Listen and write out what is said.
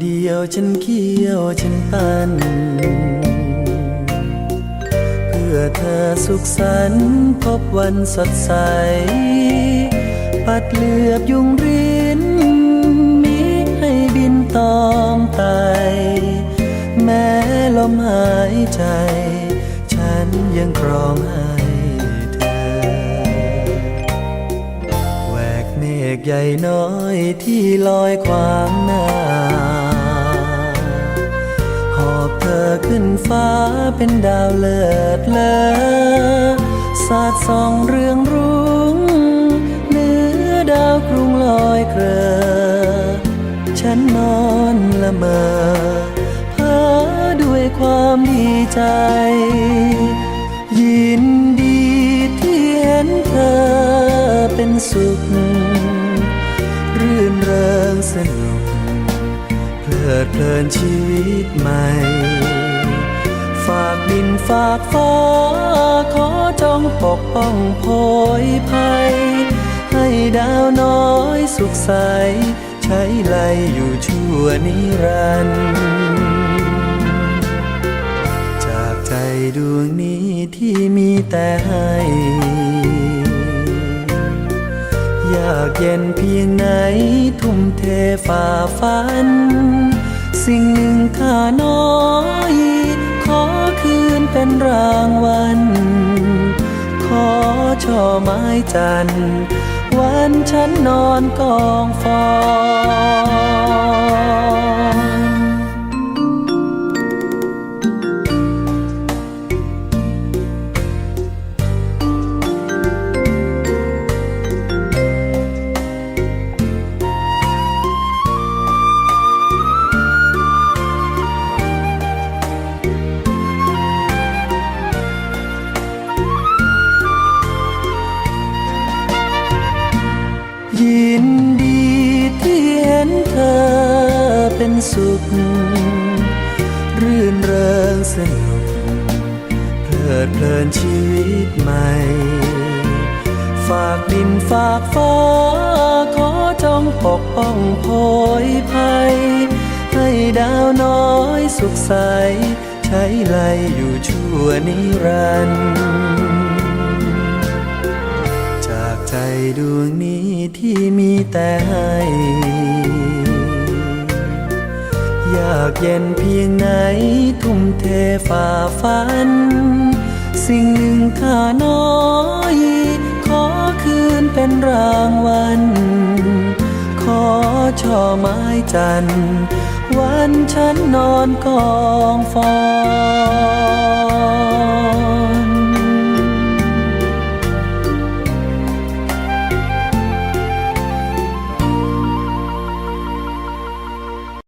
เดียวฉันเคี้ยวฉันปั้นเพื่อเธอสุขสันต์พบวันสดใส ปัดเหลือบยุงรินมิให้บินตอมไตแม้ลมหายใจ ฉันยังครองให้เธอแหวกเมฆใหญ่น้อยที่ลอยขวางหน้า อบเธอขึ้นฟ้าเป็นดาวเลิศเลอสาดส่องเรืองรุ้งเนื้อดาวกรุงลอยเครอฉันนอนละเมอเพ้อด้วยความดีใจ ยินดีที่เห็นเธอเป็นสุข รื่นเริงสนุก ลิดเพลินชีวิตใหม่ ฝากดินฝากฟ้า ขอจงปกป้องโพยภัย ให้ดาวน้อยสุขใส ใช้ไลอยู่ชั่วนิรันดร์จากใจดวงนี้ที่มีแต่ให้ ยากเย็นเพียงไหน ทุ่มเทฝ่าฟัน สิ่งหนึ่งข้าน้อย ขอคืนเป็นรางวัล ขอช่อไม้จันทร์วันฉันนอนกองฟอน ยินดีที่เห็นเธอเป็นสุข รื่นเริงสนุกเพลิดเพลินชีวิตใหม่ ฝากดินฝากฟ้า ขอจงปกป้องโพยภัย ให้ดาวน้อยสุขใส ใช้ไลอยู่ชั่วนิรันดร์ ดวงนี้ที่มีแต่ให้อยากเย็นเพียงไหนทุ่มเทฝ่าฟัน สิ่งหนึ่งข้าน้อย ขอคืนเป็นรางวัล ขอช่อไม้จันทร์วันฉันนอนกองฟอน